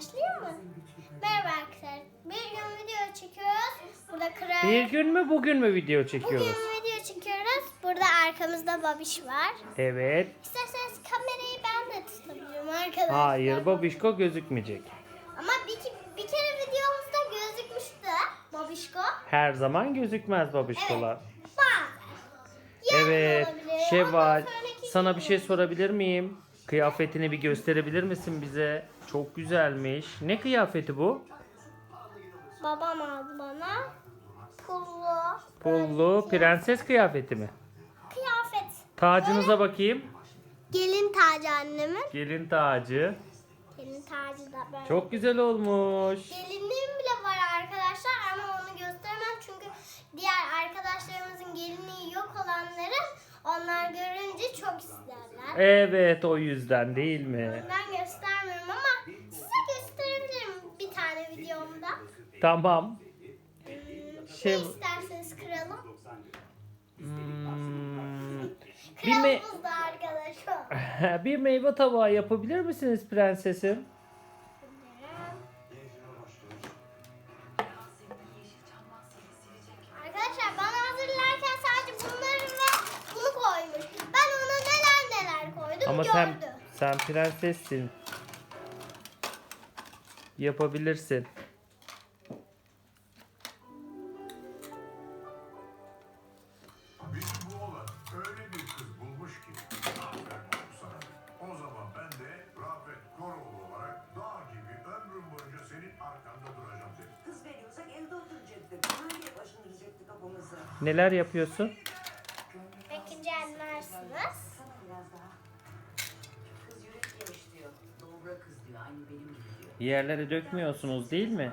Başlıyor mu? Merhaba arkadaşlar. Bir gün video çekiyoruz. Burada kral. Bir gün mü bugün mü video Bugün çekiyoruz? video çekiyoruz. Burada arkamızda babiş var. Evet. İsterseniz kamerayı ben de tutabilirim arkadaşlar. Hayır babişko gözükmeyecek. Ama bir, bir kere videomuzda gözükmüştü babişko. Her zaman gözükmez babişkolar. Bazen. Yarın Evet. Şevval sana bir şey sorabilir miyim? Kıyafetini bir gösterebilir misin bize? Çok güzelmiş. Ne kıyafeti bu? Babam aldı bana. Pullu. Pullu prenses kıyafeti mi? Kıyafet. Tacınıza bakayım. Gelin tacı annemin. Gelin tacı. Gelin tacı da böyle. Çok güzel olmuş. Gelinliğim bile var arkadaşlar ama onu gösteremem çünkü diğer arkadaşlarımızın gelinliği yok olanları onlar görünce çok isterler. Evet o yüzden değil mi? Ben göstermiyorum ama size gösterebilirim bir tane videomda. Tamam. Ne Şey, isterseniz kıralım. Hmm, bir, me- Kralımız da arkadaşlar. bir meyve tabağı yapabilir misiniz prensesim? Ama gördü. sen sen prensessin. Yapabilirsin. Bizim bu Yerlere dökmüyorsunuz değil mi?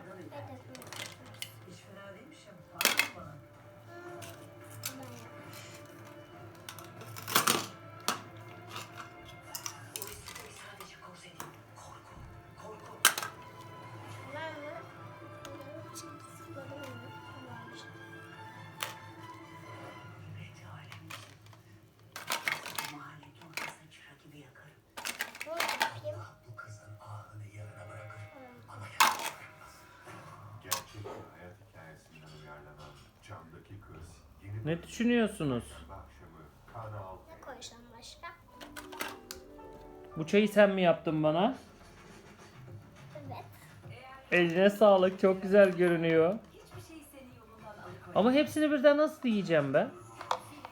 Ne düşünüyorsunuz? Ne koysam başka? Bu çayı sen mi yaptın bana? Evet. Eline sağlık. Çok güzel görünüyor. Ama hepsini birden nasıl yiyeceğim ben?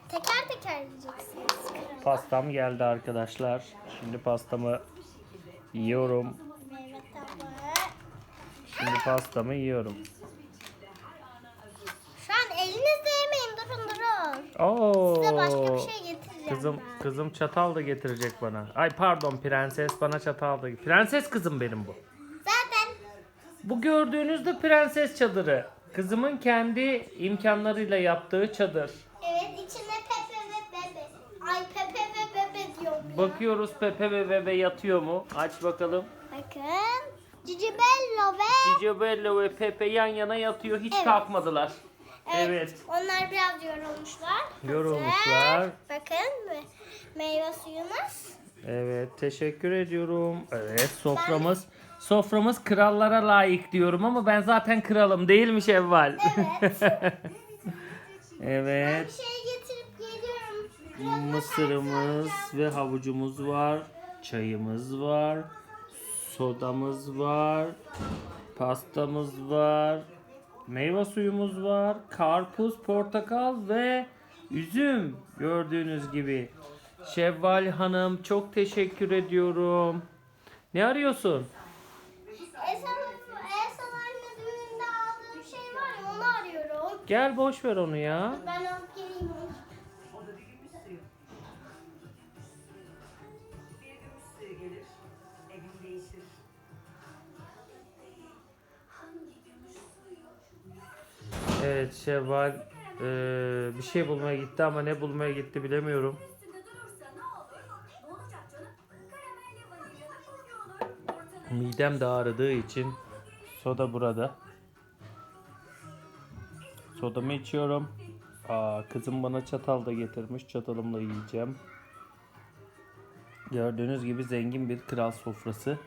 Teker teker yiyeceksiniz. Pastam geldi arkadaşlar. Şimdi pastamı yiyorum. Şimdi pastamı yiyorum. Oo. Size başka bir şey getireceğim Kızım ben. kızım çatal da getirecek bana. Ay pardon prenses bana çatal da. Prenses kızım benim bu. Zaten Bu gördüğünüz de prenses çadırı. Kızımın kendi imkanlarıyla yaptığı çadır. evet içinde Pepe ve Bebe. Ay Pepe ve Bebe diyorum ya. Bakıyoruz Pepe ve Bebe yatıyor mu? Aç bakalım. Bakın. Cici Bello ve... Cicio Bello ve Pepe yan yana yatıyor. Hiç Evet. kalkmadılar. Evet. Onlar biraz yorulmuşlar. Yorulmuşlar. Hazır. Bakın me- meyve suyumuz. Evet teşekkür ediyorum. Evet soframız soframız krallara layık diyorum ama ben zaten kralım değil mi Şevval? Evet. evet. Bir şey getirip geliyorum. Kralına Mısırımız ve havucumuz var. Çayımız var. Sodamız var. Pastamız var. Meyve suyumuz var. Karpuz, portakal ve üzüm. Gördüğünüz gibi. Şevval Hanım çok teşekkür ediyorum. Ne arıyorsun? Esa'nın Esa'nın anne düğününde aldığım şey var ya onu arıyorum. Gel boş ver onu ya. Ben alıp Evet Şevval eee, bir şey bulmaya gitti ama ne bulmaya gitti bilemiyorum. Midem de ağrıdığı için soda burada. Sodamı içiyorum. Aa, kızım bana çatal da getirmiş. Çatalımla yiyeceğim. Gördüğünüz gibi zengin bir kral sofrası.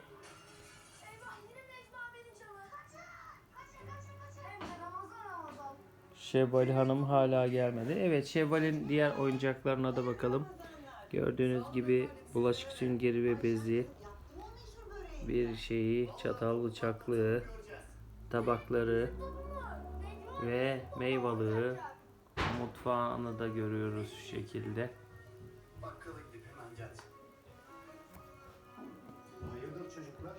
Şevval Hanım hala gelmedi. Evet Şevval'in diğer oyuncaklarına da bakalım. Gördüğünüz gibi bulaşık süngeri ve bezi. Bir şeyi, çatal bıçaklığı, tabakları ve meyvalığı. Mutfağını da görüyoruz şu şekilde. Bakkala gidip hemen gelsin. Hayırdır çocuklar?